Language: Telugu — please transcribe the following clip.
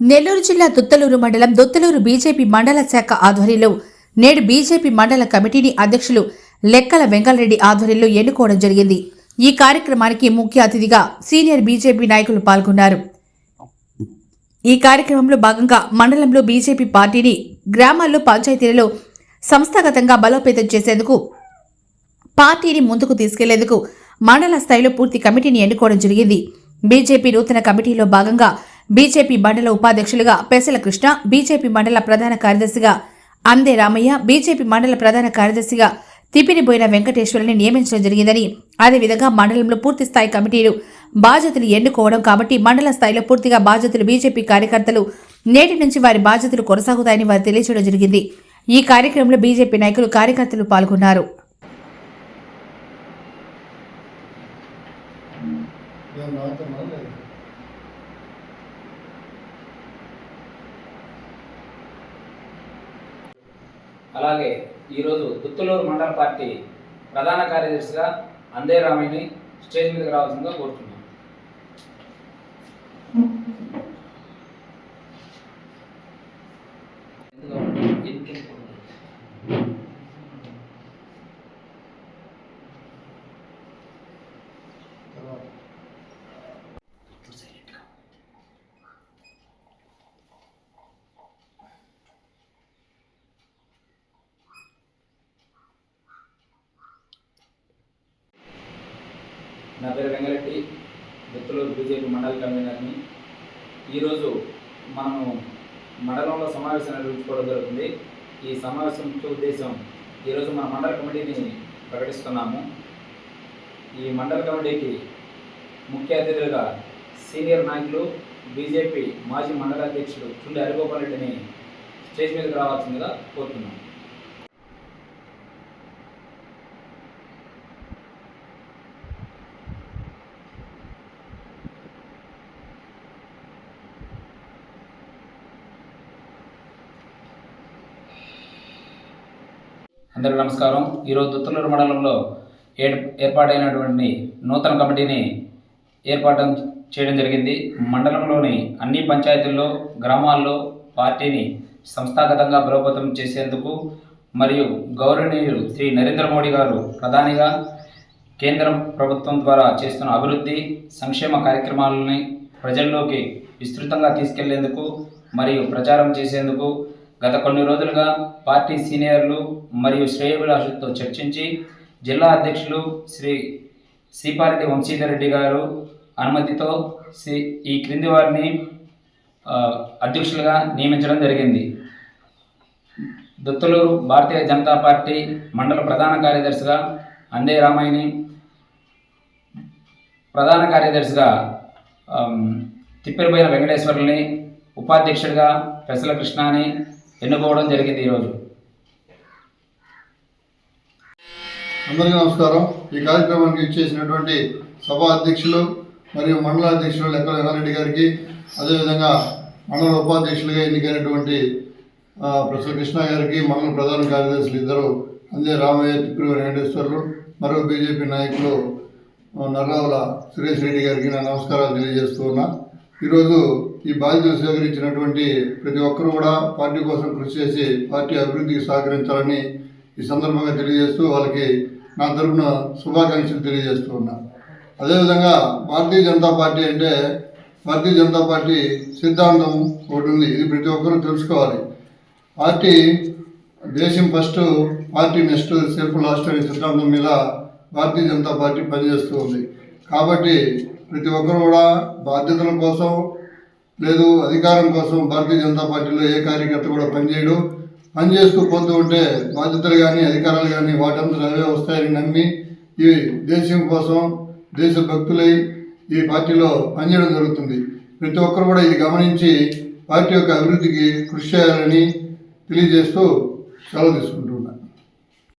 నెల్లూరు జిల్లా దుత్తలూరు మండలం దుత్తలూరు బీజేపీ మండల శాఖ ఆధ్వర్యంలో నేడు బీజేపీ మండల కమిటీని అధ్యక్షులు లెక్కల వెంకలరెడ్డి ఆధ్వర్యంలో ఎన్నుకోవడం జరిగింది. ఈ కార్యక్రమానికి ముఖ్య అతిథిగా సీనియర్ బీజేపీ నాయకులు పాల్గొన్నారు. ఈ కార్యక్రమంలో భాగంగా మండలంలో బీజేపీ పార్టీని గ్రామాల్లో పంచాయతీలలో సంస్థాగతంగా బలోపేతం చేసేందుకు పార్టీని ముందుకు తీసుకెళ్ళేందుకు మండల స్థాయిలో పూర్తి కమిటీని ఎన్నుకోవడం జరిగింది. బీజేపీ నూతన కమిటీలో భాగంగా బీజేపీ మండల ఉపాధ్యక్షులుగా పెసల కృష్ణ బీజేపీ మండల ప్రధాన కార్యదర్శిగా అందే రామయ్య బీజేపీ మండల ప్రధాన కార్యదర్శిగా తిప్పిరిబోయిన వెంకటేశ్వరుని నియమించడం జరిగిందని. అదేవిధంగా మండలంలో పూర్తి స్థాయి కమిటీలు బాధ్యతలు ఎన్నుకోవడం కాబట్టి మండల స్థాయిలో పూర్తిగా బాధ్యతలు బీజేపీ కార్యకర్తలు నేటి నుంచి వారి బాధ్యతలు కొనసాగుతాయని వారు తెలియజేయడం జరిగింది. ఈ కార్యక్రమంలో బీజేపీ నాయకులు కార్యకర్తలు పాల్గొన్నారు ఏం రావుతున్నా లేదు అలాగే ఈరోజు దుత్తులూరు మండల పార్టీ ప్రధాన కార్యదర్శిగా అందే రామయ్యని స్టేజ్ మీదకి రావాల్సిందిగా కోరుతున్నాను నా పేరు వెంగరెడ్డి దత్తలూరు బీజేపీ మండల కన్వీనర్ని ఈరోజు మనము మండలంలో సమావేశం నిర్వహించుకోవడం జరుగుతుంది. ఈ సమావేశం ముఖ్య ఉద్దేశం ఈరోజు మన మండల కమిటీని ప్రకటిస్తున్నాము. ఈ మండల కమిటీకి ముఖ్య అతిథులుగా సీనియర్ నాయకులు బీజేపీ మాజీ మండల అధ్యక్షుడు చుండి హరిగోపాల్ రెడ్డిని స్టేజ్ మీదకి రావాల్సిందిగా కోరుతున్నాను అందరికీ నమస్కారం. ఈరోజు దుత్తలూరు మండలంలో ఏ ఏర్పాటైనటువంటి నూతన కమిటీని ఏర్పాటు చేయడం జరిగింది. మండలంలోని అన్ని పంచాయతీల్లో గ్రామాల్లో పార్టీని సంస్థాగతంగా బలోపేతం చేసేందుకు మరియు గౌరవనీయులు శ్రీ నరేంద్ర మోడీ గారు ప్రధానిగా కేంద్రం ప్రభుత్వం ద్వారా చేస్తున్న అభివృద్ధి సంక్షేమ కార్యక్రమాలని ప్రజల్లోకి విస్తృతంగా తీసుకెళ్ళేందుకు మరియు ప్రచారం చేసేందుకు గత కొన్ని రోజులుగా పార్టీ సీనియర్లు మరియు శ్రేయభిలాషులతో చర్చించి జిల్లా అధ్యక్షులు శ్రీ శ్రీపారెడ్డి వంశీధర్ రెడ్డి గారు అనుమతితో శ్రీ ఈ క్రింది వారిని అధ్యక్షులుగా నియమించడం జరిగింది. దొత్తులూరు భారతీయ జనతా పార్టీ మండల ప్రధాన కార్యదర్శిగా అందే రామాయణి ప్రధాన కార్యదర్శిగా ఆమ్, తిప్పిరిపోయిన వెంకటేశ్వరుల్ని ఉపాధ్యక్షుడిగా పెసల కృష్ణాని ఎన్నుకోవడం జరిగింది ఈరోజు. అందరికీ నమస్కారం. ఈ కార్యక్రమానికి ఇచ్చేసినటువంటి సభ అధ్యక్షులు మరియు మండల అధ్యక్షులు లెక్కల వెంగారెడ్డి గారికి అదేవిధంగా మండల ఉపాధ్యక్షులుగా ఎన్నికైనటువంటి ప్రొఫెసర్ కృష్ణ గారికి మండల ప్రధాన కార్యదర్శులు ఇద్దరు అందే రామయ్య తిప్పి వెంకటేశ్వర్లు మరో బీజేపీ నాయకులు నర్రావుల సురేష్ రెడ్డి గారికి నా నమస్కారాలు తెలియజేస్తూ ఉన్నా. ఈరోజు ఈ బాధ్యతలు స్వీకరించినటువంటి ప్రతి ఒక్కరూ కూడా పార్టీ కోసం కృషి చేసి పార్టీ అభివృద్ధికి సహకరించాలని ఈ సందర్భంగా తెలియజేస్తూ వాళ్ళకి నా తరపున శుభాకాంక్షలు తెలియజేస్తూ ఉన్నా. అదేవిధంగా భారతీయ జనతా పార్టీ అంటే భారతీయ జనతా పార్టీ సిద్ధాంతం ఒకటి ఉంది. ఇది ప్రతి ఒక్కరూ తెలుసుకోవాలి. పార్టీ దేశం first party next self last అనే సిద్ధాంతం మీద భారతీయ జనతా పార్టీ పనిచేస్తూ ఉంది. కాబట్టి ప్రతి ఒక్కరు కూడా బాధ్యతల కోసం లేదు అధికారం కోసం భారతీయ జనతా పార్టీలో ఏ కార్యకర్త కూడా పనిచేయడు. పని చేస్తూ పోతూ ఉంటే బాధ్యతలు కానీ అధికారాలు కానీ వాటంతా అవే వస్తాయని నమ్మి ఈ దేశం కోసం దేశ భక్తులై ఈ పార్టీలో పనిచేయడం జరుగుతుంది. ప్రతి ఒక్కరు కూడా ఇది గమనించి పార్టీ యొక్క అభివృద్ధికి కృషి చేయాలని తెలియజేస్తూ సెలవు తీసుకుంటాం